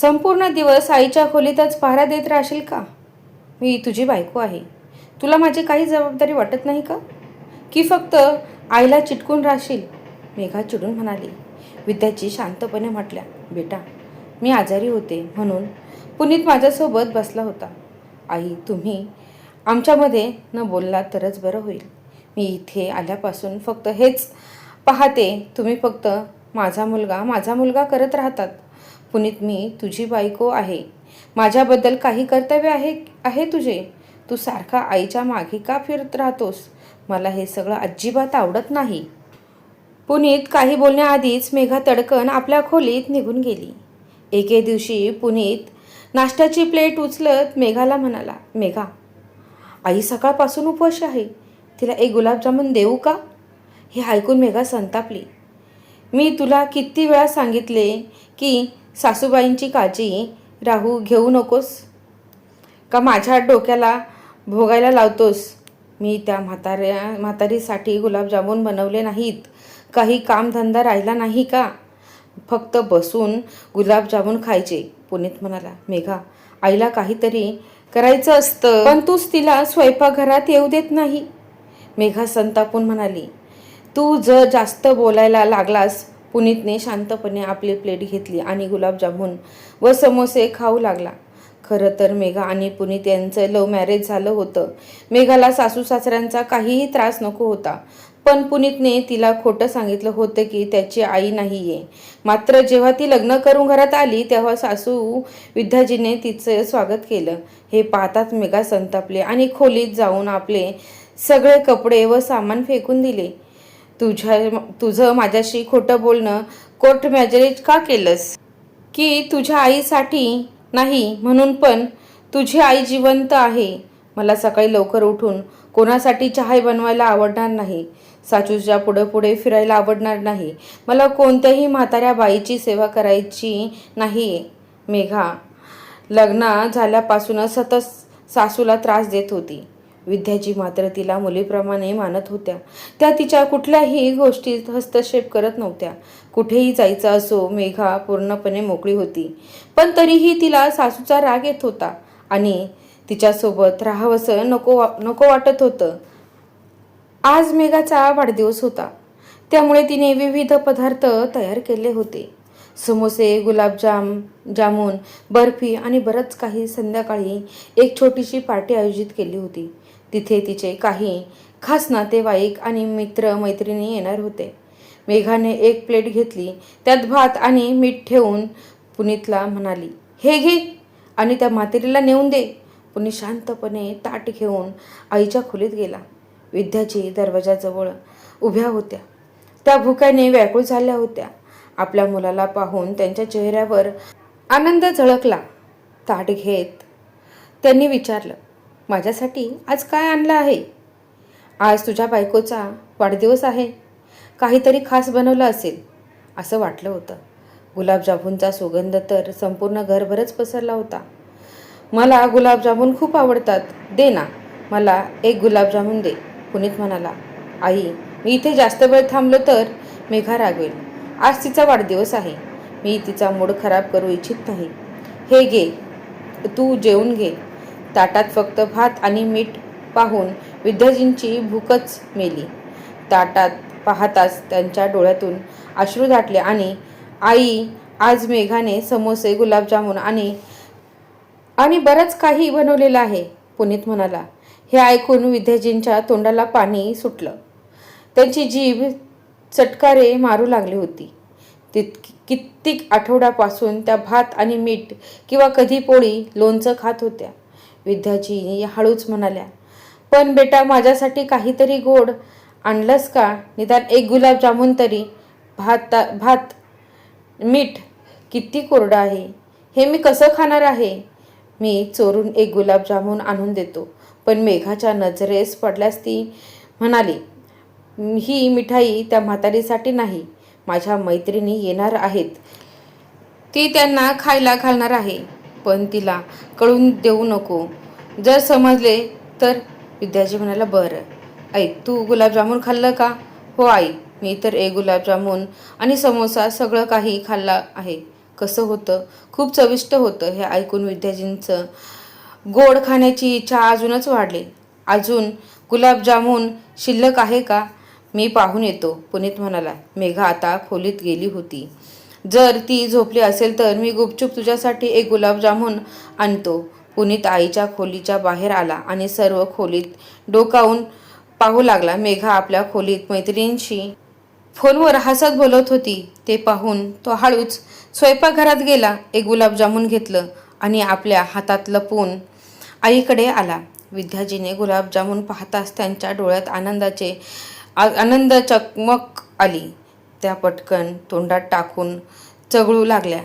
संपूर्ण दिवस आईच्या खोलीतच पहारा देत राहशील का? मी तुझी बायको आहे. तुला माझी काही जबाबदारी वाटत नाही का? की फक्त आईला चिटकून राहशील? मेघा चिडून म्हणाली. विद्याची शांतपणे म्हटल्या बेटा मी आजारी होते म्हणून पुनीत माझ्यासोबत बसला होता. आई तुम्ही आमच्यामध्ये न बोलला तरच बरं होईल. मी इथे आल्यापासून फक्त हेच पाहते. तुम्ही फक्त माझा मुलगा माझा मुलगा करत राहतात. पुनीत मी तुझी बायको आहे. माझ्याबद्दल काही कर्तव्य आहे आहे तुझे? तू सारखा आईच्या मागे का फिरत राहतोस? मला हे सगळं अजिबात आवडत नाही. पुनीत काही बोलण्याआधीच मेघा तडकन आपल्या खोलीत निघून गेली. एके दिवशी पुनीत नाश्त्याची प्लेट उचलत मेघाला म्हणाला मेघा आई सकाळपासून उपवास आहे. तिला एक गुलाबजामुन देऊ का? हे ऐकून मेघा संतापली. मी तुला किती वेळा सांगितले की सासूबाईंची काळजी राहू घेऊ नकोस. का माझ्या डोक्याला भोगायला लावतोस? मी त्या म्हाताऱ्या म्हातारीसाठी गुलाबजामुन बनवले नाहीत. काही कामधंदा राहिला नाही का? फक्त बसून गुलाबजामुन खायचे पुनीत म्हणाला. मेघा आईला काहीतरी करायचं असतं. पण तूच तिला स्वयंपाकघरात येऊ देत नाही. मेघा संतापून म्हणाली तू जर जास्त बोलायला लागलास पुनीतने शांतपणे आपली प्लेट घेतली आणि गुलाबजामुन व समोसे खाऊ लागला. खरं तर मेघा आणि पुनीत यांचं लव्ह मॅरेज झालं होतं. मेघाला सासू सासऱ्यांचा काहीही त्रास नको होता. पण पुनीतने तिला खोटं सांगितलं होतं की त्याची आई नाही आहे मात्र जेव्हा ती लग्न करून घरात आली तेव्हा सासू विद्याजीने तिचं स्वागत केलं. हे पाहताच मेघा संतापले आणि खोलीत जाऊन आपले सगळे कपडे व सामान फेकून दिले. तुझ्या तुझं माझ्याशी खोटं बोलणं कोर्ट मॅरेज का केलंस? की तुझ्या आईसाठी नाही म्हणून पण तुझी आई जिवंत आहे. मला सकाळी लवकर उठून कोणासाठी चहा बनवायला आवडणार नाही. साचूच्या पुढे पुढे फिरायला आवडणार नाही. मला कोणत्याही म्हाताऱ्या बाईची सेवा करायची नाही. मेघा लग्न झाल्यापासूनच सतत सासूला त्रास देत होती. विद्याजी मात्र तिला मुलीप्रमाणे मानत होत्या. त्या तिच्या कुठल्याही गोष्टीत हस्तक्षेप करत नव्हत्या. कुठेही जायचं असो मेघा पूर्णपणे मोकळी होती. पण तरीही तिला सासूचा राग येत होता आणि तिच्यासोबत राहावंसं नको वा नको वाटत होतं. आज मेघाचा वाढदिवस होता. त्यामुळे तिने विविध पदार्थ तयार केले होते. समोसे गुलाबजाम जामून बर्फी आणि बरंच काही संध्याकाळी एक छोटीशी पार्टी आयोजित केली होती. तिथे तिचे काही खास नातेवाईक आणि मित्र मैत्रिणी येणार होते. मेघाने एक प्लेट घेतली त्यात भात आणि मीठ ठेवून पुनीतला म्हणाली हे घे आणि त्या म्हातारीला नेऊन दे. पुनी शांतपणे ताट घेऊन आईच्या खोलीत गेला. विद्याची दरवाजाजवळ उभ्या होत्या. त्या भुक्याने व्याकुळ झाल्या होत्या. आपल्या मुलाला पाहून त्यांच्या चेहऱ्यावर आनंद झळकला. ताट घेत त्यांनी विचारलं माझ्यासाठी आज काय आणलं आहे? आज तुझ्या बायकोचा वाढदिवस आहे. काहीतरी खास बनवलं असेल असं वाटलं होतं. गुलाबजामुनचा सुगंध तर संपूर्ण घरभरच पसरला होता. मला गुलाबजामुन खूप आवडतात. दे ना मला एक गुलाबजामुन दे पुनीत म्हणाला. आई मी इथे जास्त वेळ थांबलो तर मेघा रागवेल. आज तिचा वाढदिवस आहे. मी तिचा मूड खराब करू इच्छित नाही. हे घे तू जेवून घे. ताटात फक्त भात आणि मीठ पाहून विद्याजींची भूकच मेली. ताटात पाहताच त्यांच्या डोळ्यातून अश्रू दाटले आणि आई आज मेघाने समोसे गुलाबजामुन आणि आणि बरंच काही बनवलेलं आहे पुनीत म्हणाला. हे ऐकून विद्याजींच्या तोंडाला पाणी सुटलं. त्यांची जीभ चटकारे मारू लागली होती. तित कित्येक आठवड्यापासून त्या भात आणि मीठ किंवा कधी पोळी लोणचं खात होत्या. विद्याजी हळूच म्हणाल्या पण बेटा माझ्यासाठी काहीतरी गोड आणलंस का? निदान एक गुलाबजामुन तरी. भात भात मीठ किती कोरडं आहे. हे मी कसं खाणार आहे? मी चोरून एक गुलाबजामुन आणून देतो. पण मेघाच्या नजरेस पडल्यास ती म्हणाली ही मिठाई त्या म्हातारीसाठी नाही. माझ्या मैत्रिणी येणार आहेत. ती त्यांना खायला घालणार आहे. पण तिला कळून देऊ नको. जर समजले तर विद्याजी म्हणाला बरं. ऐक तू गुलाबजामुन खाल्लं का? हो आई. मी तर एक गुलाबजामुन आणि समोसा सगळं काही खाल्ला आहे. कसं होतं? खूप चविष्ट होतं. हे ऐकून विद्याजींचं गोड खाण्याची इच्छा अजूनच वाढली. अजून गुलाबजामून शिल्लक आहे का? मी पाहून येतो पुनीत म्हणाला. मेघा आता खोलीत गेली होती. जर ती झोपली असेल तर मी गुपचूप तुझ्यासाठी एक गुलाबजामुन आणतो. पुनीत आईच्या खोलीच्या बाहेर आला आणि सर्व खोलीत डोकावून पाहू लागला. मेघा आपल्या खोलीत मैत्रिणींशी फोनवर हसत बोलत होती. ते पाहून तो हळूच स्वयंपाकघरात गेला. एक गुलाबजामुन घेतलं आणि आपल्या हातात लपून आईकडे आला. विद्याजीने गुलाबजामुन पाहताच त्यांच्या डोळ्यात आनंदाचे आ- आनंद चकमक आली. त्या पटकन तोंडात टाकून चगळू लागल्या.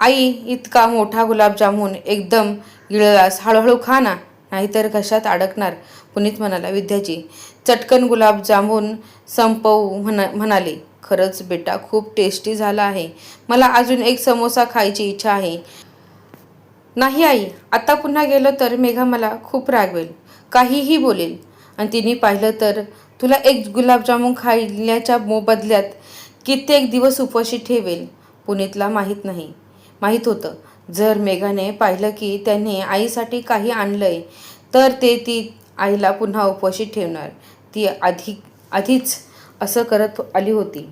आई इतका मोठा गुलाबजामून एकदम गिळलास हळूहळू खा ना नाहीतर घशात अडकणार? पुनीत म्हणाला विद्याजी. चटकन गुलाबजामून संपवू म्हणा म्हणाले. खरंच बेटा खूप टेस्टी झाला आहे. मला अजून एक समोसा खायची इच्छा आहे. नाही आई आता पुन्हा गेलो तर मेघा मला खूप रागवेल. काहीही बोलेल. आणि तिने पाहिलं तर तुला एक गुलाबजामुन खाल्ल्याच्या मोबदल्यात कित्येक दिवस उपवाशी ठेवेल पुनीतला माहीत नाही. माहीत होतं जर मेघाने पाहिलं की त्याने आईसाठी काही आणलंय तर ते ती आईला पुन्हा उपवाशी ठेवणार. ती आधी आधीच असं करत आली होती.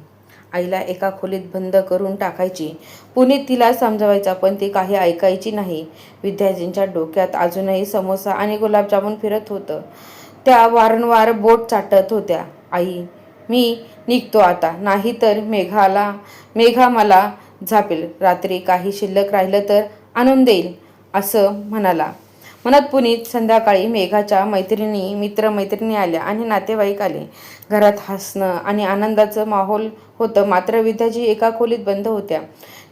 आईला एका खोलीत बंद करून टाकायची. पुनीत तिला समजवायचा पण ती काही ऐकायची नाही. विद्यार्थींच्या डोक्यात अजूनही समोसा आणि गुलाबजामुन फिरत होतं. त्या वारंवार बोट चाटत होत्या. आई मी निघतो आता. नाहीतर मेघाला मेघा मला झापेल. रात्री काही शिल्लक राहिलं तर आणून देईल असं म्हणाला. मनात पुनीत संध्याकाळी मेघाच्या मैत्रिणी मित्रमैत्रिणी आल्या आणि नातेवाईक आले. घरात हसणं आणि आनंदाचं माहोल होतं. मात्र विद्याजी एका खोलीत बंद होत्या.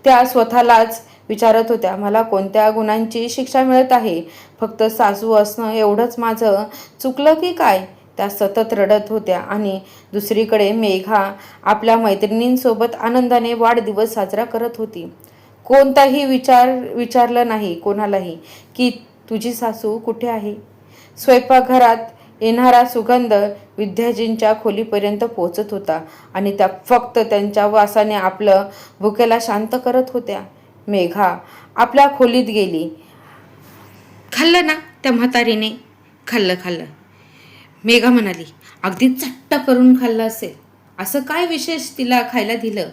त्या स्वतःलाच विचारत होत्या मला कोणत्या गुणांची शिक्षा मिळत आहे? फक्त सासू असणं एवढंच माझं चुकलं की काय? त्या सतत रडत होत्या आणि दुसरीकडे मेघा आपल्या मैत्रिणींसोबत आनंदाने वाढदिवस साजरा करत होती. कोणताही विचार विचारलं नाही कोणालाही की तुझी सासू कुठे आहे? स्वयंपाकघरात येणारा सुगंध विद्याजींच्या खोलीपर्यंत पोचत होता आणि त्या फक्त त्यांच्या वासाने आपलं भुकेला शांत करत होत्या. मेघा आपल्या खोलीत गेली. खाल्लं ना त्या म्हातारीने? खाल्लं खाल्लं. मेघा म्हणाली अगदी चट्ट करून खाल्लं असेल. असं काय विशेष तिला खायला दिलं?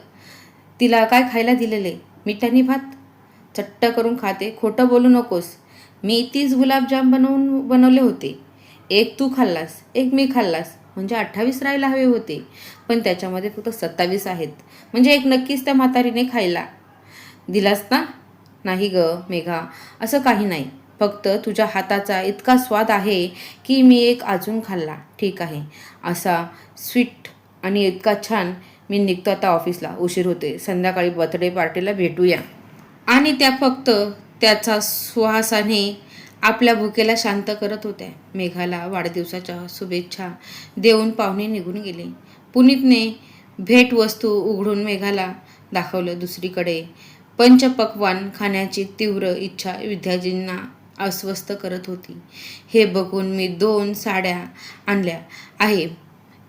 तिला काय खायला दिलेले? मिठानी भात? चट्ट करून खाते खोटं बोलू नकोस. मी तीस गुलाबजाम बनवून बनवले होते. एक तू खाल्लास एक मी खाल्लास. म्हणजे अठ्ठावीस राहायला हवे होते. पण त्याच्यामध्ये फक्त सत्तावीस आहेत. म्हणजे एक नक्कीच त्या म्हातारीने खायला. दिलास ना? नाही ग मेघा. असं काही नाही. फक्त तुझ्या हाताचा इतका स्वाद आहे की मी एक अजून खाल्ला. ठीक आहे. असा स्वीट आणि इतका छान मी निघतो आता ऑफिसला. उशीर होते संध्याकाळी बर्थडे पार्टीला भेटूया. आणि त्या फक्त त्याचा सुहासाने आपल्या भुकेला शांत करत होत्या. मेघाला वाढदिवसाच्या शुभेच्छा देऊन पाहुणे निघून गेले. पुनीतने भेटवस्तू उघडून मेघाला दाखवलं दुसरीकडे. पंचपक्वान खाण्याची तीव्र इच्छा विद्याजींना अस्वस्थ करत होती. हे बघून मी दोन साड्या आणल्या. आहे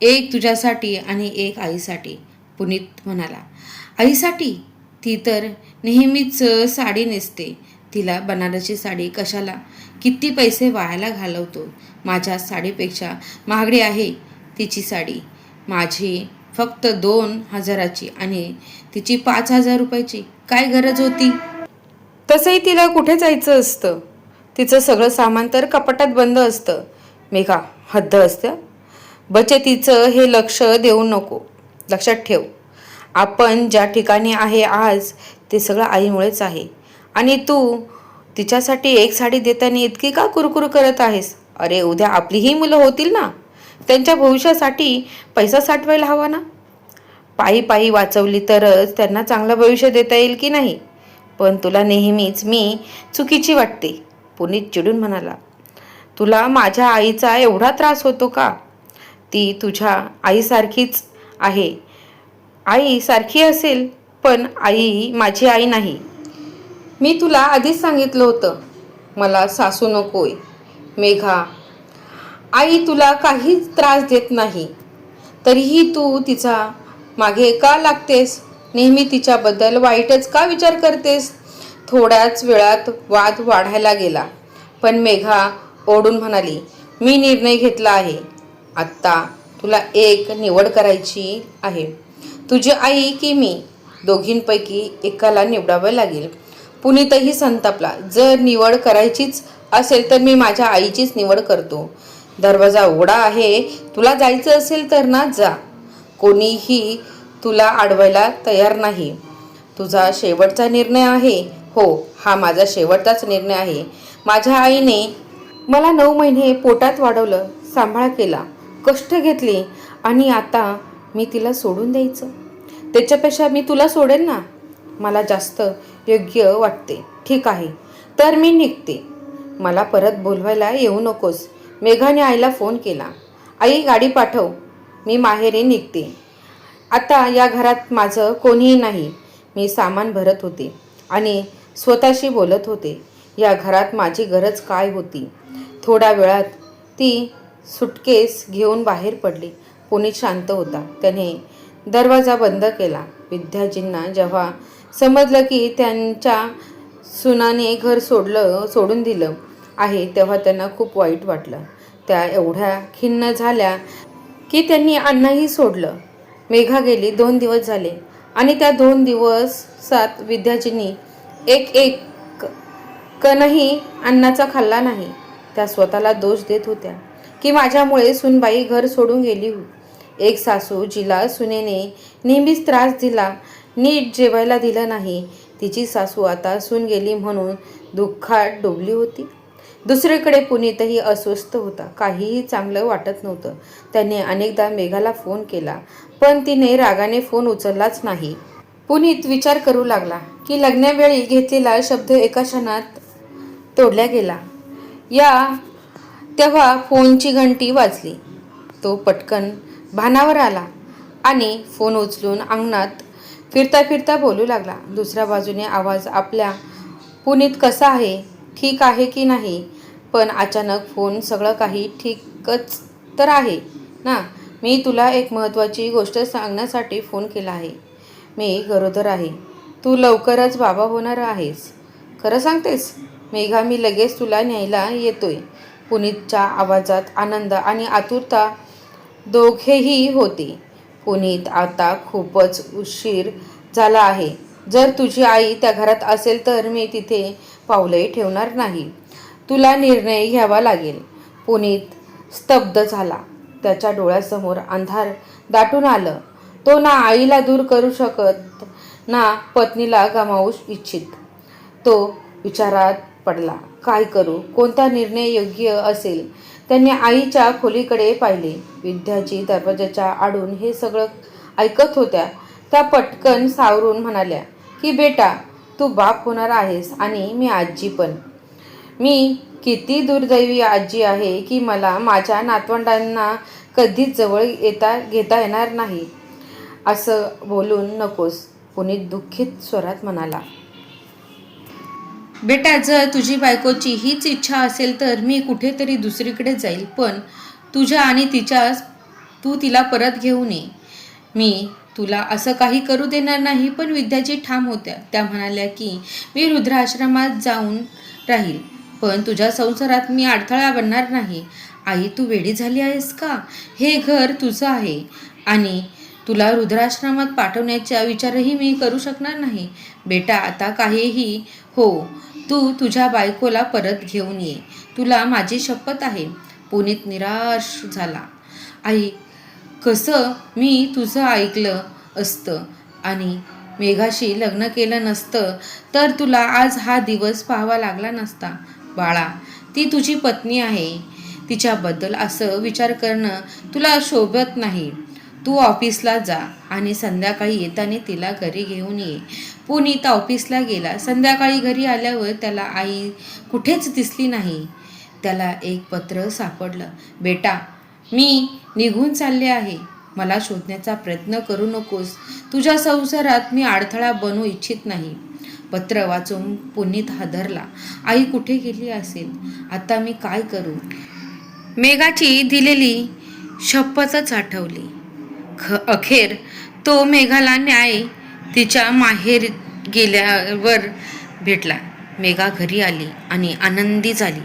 एक तुझ्यासाठी आणि एक आईसाठी पुनीत म्हणाला. आईसाठी? ती तर नेहमीच साडी नेसते. तिला बनारसी साडी कशाला? किती पैसे वायाला घालवतो? माझ्या साडीपेक्षा महागडी आहे तिची साडी. माझी फक्त दोन हजाराची आणि तिची पाच हजार रुपयाची. काय गरज होती? तसंही तिला कुठे जायचं असतं? तिचं सगळं सामान तर कपाटात बंद असतं. मेघा हद्द असतं बचतीचं हे लक्ष देऊ नको. लक्षात ठेव. आपण ज्या ठिकाणी आहे आज ते सगळं आईमुळेच आहे. आणि तू तिच्यासाठी एक साडी देताना इतकी का कुरकुर करत आहेस? अरे उद्या आपलीही मुलं होतील ना? त्यांच्या भविष्यासाठी पैसा साठवायला हवा ना? पायी पायी वाचवली तरच त्यांना चांगलं भविष्य देता येईल की नाही? पण तुला नेहमीच मी चुकीची वाटते. पुनीत चिडून म्हणाला तुला माझ्या आईचा एवढा त्रास होतो का? ती तुझ्या आईसारखीच आहे. आई सारखी असेल पण आई माझी आई नाही. मी तुला आधीच सांगितलं होतं मला सासू नकोय. मेघा आई तुला काहीच त्रास देत नाही. तरीही तू तिचा मागे का लागतेस? नेहमी तिच्याबद्दल वाईटच का विचार करतेस? थोड्याच वेळात वाद वाढायला गेला. पण मेघा ओढून म्हणाली मी निर्णय घेतला आहे. आत्ता तुला एक निवड करायची आहे. तुझी आई की मी दोघींपैकी एकाला निवडावं लागेल. पुनीतही संतापला जर निवड करायचीच असेल तर मी माझ्या आईचीच निवड करतो. दरवाजा उघडा आहे तुला जायचं असेल तर ना जा. कोणीही तुला अडवायला तयार नाही. तुझा शेवटचा निर्णय आहे. हो हा माझा शेवटचाच निर्णय आहे. माझ्या आईने मला नऊ महिने पोटात वाढवलं सांभाळ केला कष्ट घेतले आणि आता मी तिला सोडून द्यायचं. त्याच्यापेक्षा मी तुला सोडेन ना? मला जास्त योग्य वाटते. ठीक आहे तर मी निघते. मला परत बोलवायला येऊ नकोस. मेघाने आईला फोन केला. आई गाडी पाठव. मी माहेरी निघते. आता या घरात माझं कोणीही नाही. मी सामान भरत होते आणि स्वतःशी बोलत होते. या घरात माझी गरज काय होती? थोड्या वेळात ती सुटकेस घेऊन बाहेर पडली. पुनीत शांत होता. त्याने दरवाजा बंद केला. विद्याजींना जेव्हा समजलं की त्यांच्या सुनाने घर सोडलं सोडून दिलं आहे तेव्हा त्यांना खूप वाईट वाटलं. त्या एवढ्या खिन्न झाल्या की त्यांनी अन्नही सोडलं. मेघा गेली. दोन दिवस झाले आणि त्या दोन दिवसात विद्याजींनी एक एक कणही अन्नाचा खाल्ला नाही. त्या स्वतःला दोष देत होत्या. की माझ्यामुळे सुनबाई घर सोडून गेली हो. एक सासू जिला सुनेने नेहमीच त्रास दिला. नीट जेवायला दिलं नाही. तिची सासू आता सून गेली म्हणून दुःखात डोबली होती. दुसरीकडे पुनीतही अस्वस्थ होता. काहीही चांगलं वाटत नव्हतं. त्याने अनेकदा मेघाला फोन केला. पण तिने रागाने फोन उचललाच नाही. पुनीत विचार करू लागला. की लग्नावेळी घेतलेला शब्द एका क्षणात तोडला गेला. या तेव्हा फोनची घंटी वाजली. तो पटकन भानावर आला आणि फोन उचलून अंगणात फिरता फिरता बोलू लागला. दुसऱ्या बाजूने आवाज आपल्या पुनीत कसा आहे? ठीक आहे की नाही? पण अचानक फोन सगळं काही ठीकच तर आहे ना? मी तुला एक महत्त्वाची गोष्ट सांगण्यासाठी फोन केला आहे. मी गरोदर आहे. तू लवकरच बाबा होणार आहेस. खरं सांगतेस? मेघा मी लगेच तुला न्यायला येतोय. पुनीतच्या आवाजात आनंद आणि आतुरता दोघेही होते. पुनीत आता खूपच उशीर झाला आहे. जर तुझी आई त्या घरात असेल तर मी तिथे पावलंही ठेवणार नाही. तुला निर्णय घ्यावा लागेल. पुनीत स्तब्ध झाला. त्याच्या डोळ्यासमोर अंधार दाटून आलं. तो ना आईला दूर करू शकत ना पत्नीला गमावू इच्छित. तो विचारात पडला काय करू? कोणता निर्णय योग्य असेल? त्यांनी आईच्या खोलीकडे पाहिले. विद्याची दरवाजाच्या आडून हे सगळं ऐकत होत्या. त्या पटकन सावरून म्हणाल्या की बेटा तू बाप होणार आहेस आणि मी आजी पण. मी किती दुर्दैवी आजी आहे की मला माझ्या नातवंडांना कधीच जवळ येता घेता येणार नाही. असं बोलून नकोस. पुनीत दुःखित स्वरात म्हणाला बेटा जर तुझी बायकोची हीच इच्छा असेल तर मी कुठेतरी दुसरीकडे जाईल पण तुझ्या आणि तिच्या तू तिला परत घेऊन ये मी तुला असं काही करू देणार नाही पण विद्याजी ठाम होत्या. त्या म्हणाल्या की मी रुद्राश्रमात जाऊन राहील पण तुझ्या संसारात मी अडथळा बनणार नाही. आई तू वेडी झाली आहेस का? हे घर तुझं आहे आणि तुला रुद्राश्रमात पाठवण्याचा विचारही मी करू शकणार नाही. बेटा आता काहीही हो तू तुझ्या बायकोला परत घेऊन ये. तुला माझी शपथ आहे. पुनीत निराश झाला. आई कसं मी तुझं ऐकलं असतं आणि मेघाशी लग्न केलं नसतं तर तुला आज हा दिवस पाहावा लागला नसता. बाळा ती तुझी पत्नी आहे. तिच्याबद्दल असं विचार करणं तुला शोभत नाही. तू ऑफिसला जा आणि संध्याकाळी येताना तिला घरी घेऊन ये. पुनीत ऑफिसला गेला. संध्याकाळी घरी आल्यावर त्याला आई कुठेच दिसली नाही. त्याला एक पत्र सापडलं. बेटा मी निघून चालले आहे. मला शोधण्याचा प्रयत्न करू नकोस. तुझ्या संसारात मी अडथळा बनू इच्छित नाही. पत्र वाचून पुनीत हादरला. आई कुठे गेली असेल? आता मी काय करू? मेघाची दिलेली शपथच आठवली. ख अखेर तो मेघाला न्याय तिच्या माहेर गेल्यावर भेटला. मेघा घरी आली आणि आनंदी झाली.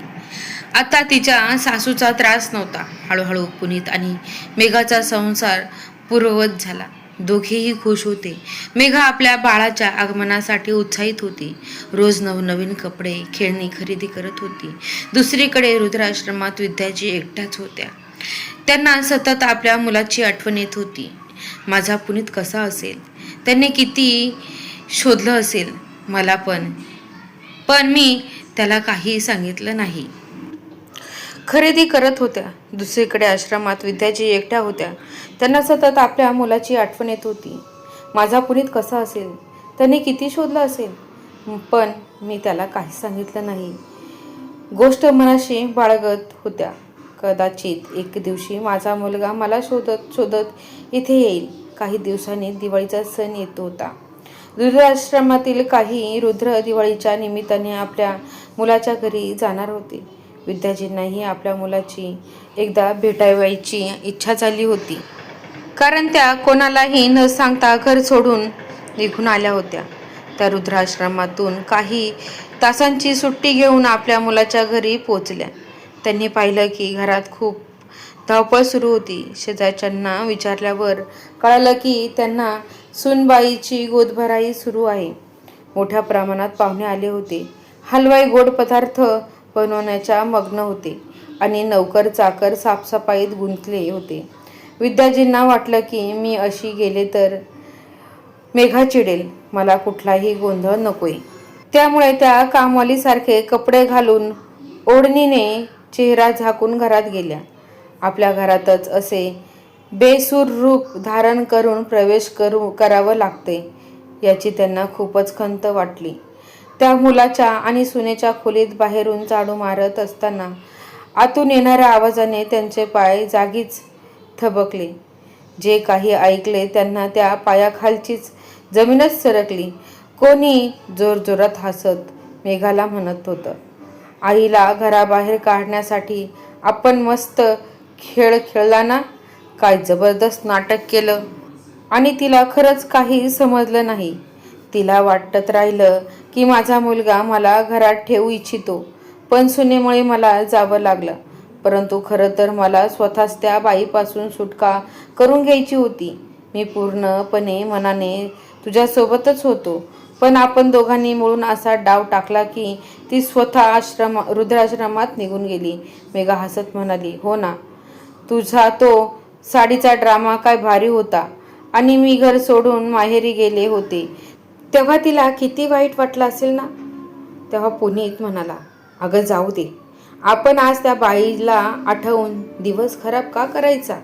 आता तिच्या सासूचा त्रास नव्हता. हळूहळू पुनीत आणि मेघाचा संसार पूर्ववत झाला. दोघेही खुश होते. मेघा आपल्या बाळाच्या आगमनासाठी उत्साहित होती. रोज नवनवीन कपडे खेळणी खरेदी करत होती. दुसरीकडे रुद्राश्रमात विद्याजी एकट्याच होत्या. त्यांना सतत आपल्या मुलाची आठवण येत होती. माझा पुनीत कसा असेल? त्यांनी किती शोधलं असेल? मला पण. पण मी त्याला काही सांगितलं नाही. खरेदी करत होत्या. दुसरीकडे आश्रमात विद्याजी एकट्या होत्या. त्यांना सतत आपल्या मुलाची आठवण येत होती. माझा पुनीत कसा असेल? त्यांनी किती शोधलं असेल? पण मी त्याला काही सांगितलं नाही. गोष्ट मनाशी बाळगत होत्या. कदाचित एक दिवशी माझा मुलगा मला शोधत शोधत इथे येईल. काही दिवसांनी दिवाळीचा सण येत होता. रुद्राश्रमातील काही रुद्र दिवाळीच्या निमित्ताने आपल्या मुलाच्या घरी जाणार होते. विद्याजींनाही आपल्या मुलाची एकदा भेटावायची इच्छा झाली होती. कारण त्या कोणालाही न सांगता घर सोडून निघून आल्या होत्या. त्या रुद्राश्रमातून काही तासांची सुट्टी घेऊन आपल्या मुलाच्या घरी पोचल्या त्यांनी पाहिलं की घरात खूप धावपळ सुरू होती. शेजारच्यांना विचारल्यावर कळालं की त्यांना सुनबाईची गोदभराई सुरू आहे. मोठ्या प्रमाणात पाहुणे आले होते. हलवाई गोड पदार्थ बनवण्याच्या मग्न होते आणि नौकर चाकर साफसफाईत गुंतले होते. विद्याजींना वाटलं की मी अशी गेले तर मेघा चिडेल मला कुठलाही गोंधळ नकोय. त्यामुळे त्या कामवालीसारखे कपडे घालून ओढणीने चेहरा झाकून घरात गेल्या. आपल्या घरातच असे बेसूर रूप धारण करून प्रवेश करू करावं लागते याची त्यांना खूपच खंत वाटली. त्या मुलाच्या आणि सुनेच्या खोलीत बाहेरून चाडू मारत असताना आतून येणाऱ्या आवाजाने त्यांचे पाय जागीच थबकले. जे काही ऐकले त्यांना त्या पायाखालचीच जमीनच सरकली. कोणी जोरजोरात हसत मेघाला म्हणत होतं आईला घराबाहेर काढण्यासाठी आपण मस्त खेळ खेळला ना? काय जबरदस्त नाटक केलं. आणि तिला खरंच काही समजलं नाही. तिला वाटत राहिलं की माझा मुलगा मला घरात ठेवू इच्छितो. पण सुनेमुळे मला जावं लागलं. परंतु खरं तर मला स्वतःच त्या बाईपासून सुटका करून घ्यायची होती. मी पूर्णपणे मनाने तुझ्यासोबतच होतो. पण आपण दोघांनी मिळून असा डाव टाकला की ती स्वतः आश्रम रुद्राश्रमात निघून गेली. मेघा हसत म्हणाली हो ना. तुझा तो साडीचा ड्रामा काय भारी होता. आणि मी घर सोडून माहेरी गेले होते. तेव्हा तिला किती वाईट वाटलं असेल ना? तेव्हा पुनीत म्हणाला अगं जाऊ दे. आपण आज त्या बाईला आठवून दिवस खराब का करायचा?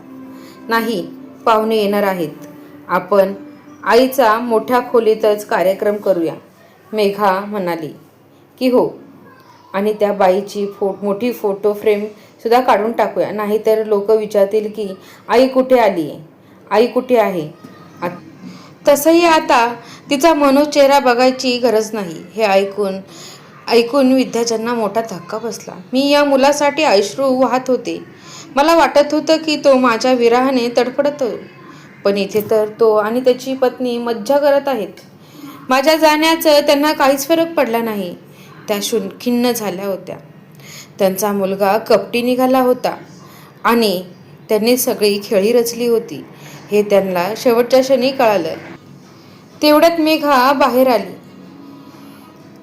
नाही पाहुणे येणार आहेत. आपण आईचा मोठ्या खोलीतच कार्यक्रम करूया मेघा म्हणाली. की हो. आणि त्या बाईची फो मोठी फोटो फ्रेमसुद्धा काढून टाकूया नाहीतर लोक विचारतील की आई कुठे आली आहे? आई कुठे आहे? आत- तसंही आता तिचा मनोज चेहरा बघायची गरज नाही. हे ऐकून ऐकून विद्याच्यांना मोठा धक्का बसला. मी या मुलासाठी अश्रू वाहत होते. मला वाटत होतं की तो माझ्या विराहाने तडफडतो पण इथे तर तो आणि त्याची पत्नी मज्जा करत आहेत. माझ्या जाण्याचं त्यांना काहीच फरक पडला नाही. त्या शून खिन्न झाल्या होत्या. त्यांचा मुलगा कपटी निघाला होता आणि त्यांनी सगळी खेळी रचली होती. हे त्यांना शेवटच्या क्षणी कळालं. तेवढ्यात मेघा बाहेर आली.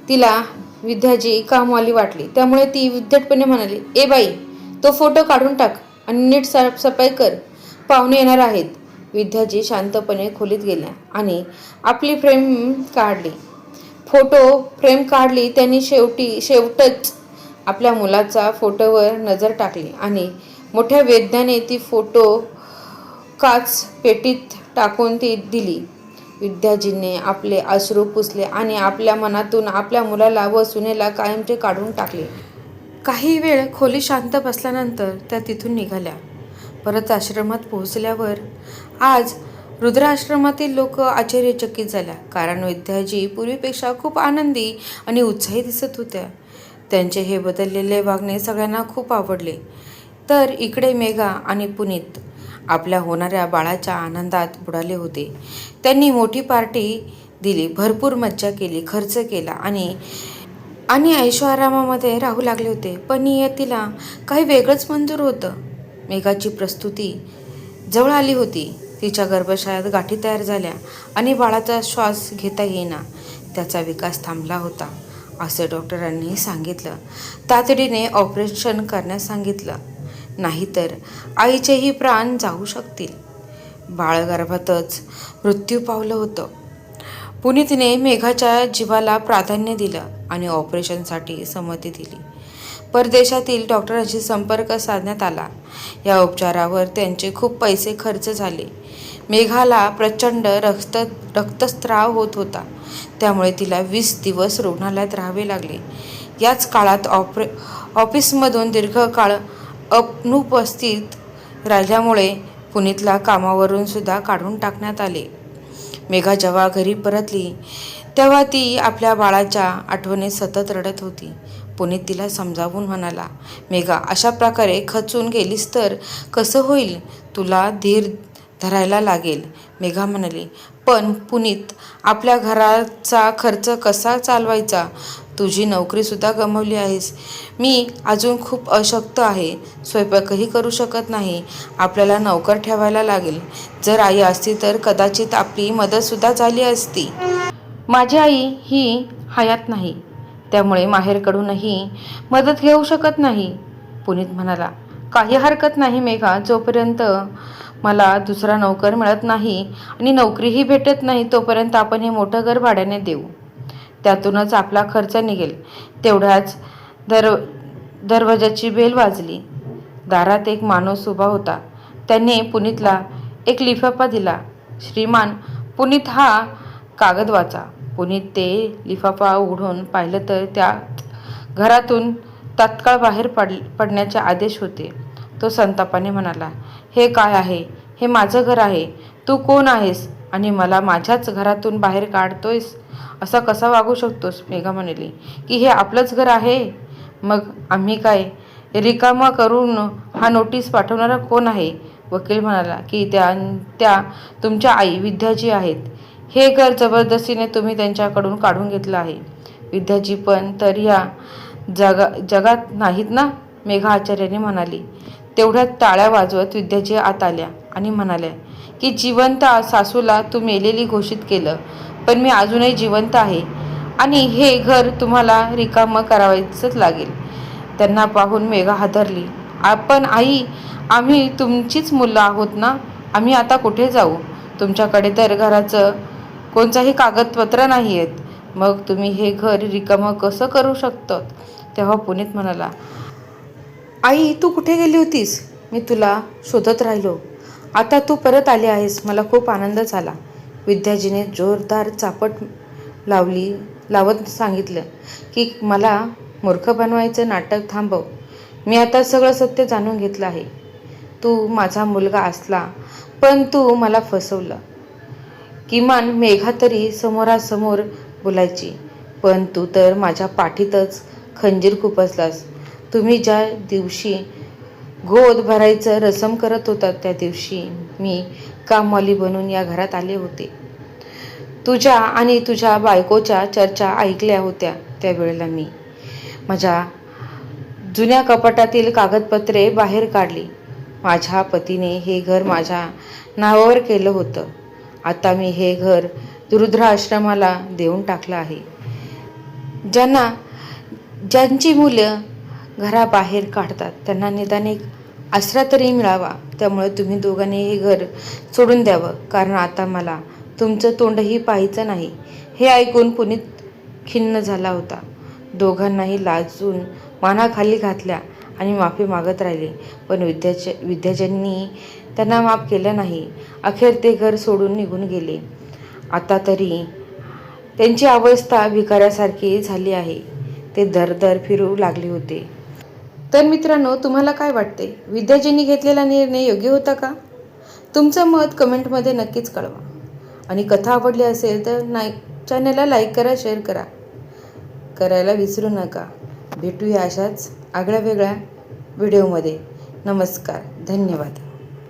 तिला विद्याजी कामवाली वाटली. त्यामुळे ती विद्याटपणे म्हणाली ए बाई तो फोटो काढून टाक आणि नीट साफसफाई कर. पाहुणे येणार आहेत. विद्याजी शांतपणे खोलीत गेल्या आणि आपली फ्रेम काढली. फोटो फ्रेम काढली त्यांनी शेवटी शेवटच आपल्या मुलाचा फोटोवर नजर टाकली आणि मोठ्या वेदनाने ती फोटो काच पेटीत टाकून ती दिली. विद्याजींनी आपले अश्रू पुसले आणि आपल्या मनातून आपल्या मुलाला व सुनेला कायमचे काढून टाकले. काही वेळ खोली शांत बसल्यानंतर त्या तिथून निघाल्या. परत आश्रमात पोहोचल्यावर आज रुद्राश्रमातील लोक आश्चर्यचकित झाल्या. कारण विद्याजी पूर्वीपेक्षा खूप आनंदी आणि उत्साही दिसत होत्या. त्यांचे हे बदललेले वागणे सगळ्यांना खूप आवडले. तर इकडे मेघा आणि पुनीत आपल्या होणाऱ्या बाळाच्या आनंदात बुडाले होते. त्यांनी मोठी पार्टी दिली भरपूर मज्जा केली खर्च केला आणि आणि ऐश्वरामामध्ये राहू लागले होते. पण नियतीला काही वेगळंच मंजूर होतं. मेघाची प्रस्तुती जवळ आली होती. तिच्या गर्भाशयात गाठी तयार झाल्या आणि बाळाचा श्वास घेता येईना. त्याचा विकास थांबला होता असे डॉक्टरांनी सांगितलं. तातडीने ऑपरेशन करण्यास सांगितलं. नाहीतर आईचेही प्राण जाऊ शकतील. बाळ गर्भातच मृत्यू पावलं होतं. पुनीतने मेघाच्या जीवाला प्राधान्य दिलं आणि ऑपरेशनसाठी संमती दिली. परदेशातील डॉक्टरांशी संपर्क साधण्यात आला. या उपचारावर त्यांचे खूप पैसे खर्च झाले. मेघाला प्रचंड रक्त रक्तस्त्राव होत होता. त्यामुळे तिला वीस दिवस रुग्णालयात राहावे लागले. याच काळात ऑपरे ऑफिसमधून दीर्घकाळ अनुपस्थित राहिल्यामुळे पुनीतला कामावरून सुद्धा काढून टाकण्यात आले. मेघा जेव्हा घरी परतली तेव्हा ती आपल्या बाळाच्या आठवणीत सतत रडत होती. पुनीत तिला समजावून म्हणाला मेघा अशा प्रकारे खचून गेलीस तर कसं होईल? तुला धीर धरायला लागेल. मेघा म्हणाली पण पुनीत आपल्या घराचा खर्च कसा चालवायचा? तुझी नोकरीसुद्धा गमावली आहेस. मी अजून खूप अशक्त आहे. स्वयंपाकही करू शकत नाही. आपल्याला नोकर ठेवायला लागेल. जर आई असती तर कदाचित आपली मदतसुद्धा झाली असती. माझी आई ही हयात नाही. त्यामुळे माहेरकडूनही मदत घेऊ शकत नाही. पुनीत म्हणाला काही हरकत नाही मेघा. जोपर्यंत मला दुसरा नोकर मिळत नाही आणि नोकरीही भेटत नाही तोपर्यंत आपण हे मोठं घर भाड्याने देऊ. त्यातूनच आपला खर्च निघेल. तेवढ्याच दर दरवाजाची बेल वाजली. दारात एक माणूस उभा होता. त्याने पुनीतला एक लिफाफा दिला. श्रीमान पुनीत हा कागद वाचा. पुनीत ते लिफाफा उघडून पाहिलं तर त्यात घरातून तात्काळ बाहेर पड पडण्याचे आदेश होते. तो संतापाने म्हणाला हे काय आहे? हे माझं घर आहे. तू कोण आहेस? आणि मला माझ्याच घरातून बाहेर काढतोयस? असा कसा वागू शकतोस? मेघा म्हणाली. की हे आपलंच घर आहे? मग आम्ही काय? रिकामा करून हा नोटीस पाठवणारा कोण आहे? वकील म्हणाला की त्या त्या तुमच्या आई विद्याजी आहेत. हे घर जबरदस्तीने तुम्ही त्यांच्याकडून काढून घेतलं आहे. विद्याजी पण तर या जगा जगात नाहीत ना? मेघा आचार्याने म्हणाली. तेवढ्यात टाळ्या वाजवत विद्याजी आत आल्या आणि म्हणाल्या की जिवंत सासूला तू मेलेली घोषित केलं पण मी अजूनही जिवंत आहे आणि हे घर तुम्हाला रिकामं करावायचंच लागेल. त्यांना पाहून मेघा हादरली आपण आई आम्ही तुमचीच मुलं आहोत ना? आम्ही आता कुठे जाऊ? तुमच्याकडे तर घराचं कोणताही कागदपत्र नाही आहेत मग तुम्ही हे घर रिकामं कसं करू शकतात? तेव्हा पुनीत म्हणाला आई तू कुठे गेली होतीस? मी तुला शोधत राहिलो. आता तू परत आली आहेस. मला खूप आनंद झाला. विद्याजीने जोरदार चापट लावली लावत सांगितलं की मला मूर्ख बनवायचं नाटक थांबव. मी आता सगळं सत्य जाणून घेतलं आहे. तू माझा मुलगा असला पण तू मला फसवलं. किमान मेघा तरी समोरासमोर बोलायची पण तू तर माझ्या पाठीतच खंजीर खुपसलास. तुम्ही ज्या दिवशी गोद भरायचं रसम करत होता त्या दिवशी मी कामवाली बनून या घरात आले होते. तुझ्या आणि तुझ्या बायकोच्या चर्चा ऐकल्या होत्या त्यावेळेला मी. माझ्या जुन्या कपाटातील कागदपत्रे बाहेर काढली. माझ्या पतीने हे घर माझ्या नावावर केलं होतं. आता मी हे घर रुद्र आश्रमाला देऊन टाकलं आहे. ज्यांना ज्यांची मुलं घराबाहेर काढतात. त्यांना निदान एक आसरा तरी मिळावा. त्यामुळे तुम्ही दोघांनी हे घर सोडून द्यावं. कारण आता मला तुमचं तोंडही पाहायचं नाही. हे ऐकून पुनीत खिन्न झाला होता. दोघांनाही लाजून मानाखाली घातल्या आणि माफी मागत राहिले. पण विद्याच्या विद्याज्यांनी त्यांना माफ केलं नाही. अखेर ते घर सोडून निघून गेले. आता तरी त्यांची अवस्था भिकाऱ्यासारखी झाली आहे. ते दरदर फिरू लागले होते. तर मित्रांनो तुम्हाला काय वाटते? विद्याजींनी घेतलेला निर्णय योग्य होता का? तुमचं मत कमेंटमध्ये नक्कीच कळवा. आणि कथा आवडली असेल तर नाही चॅनलला लाईक करा शेअर करा. करायला विसरू नका. भेटूया अशाच आगळ्या वेगळ्या व्हिडिओमध्ये. नमस्कार. धन्यवाद.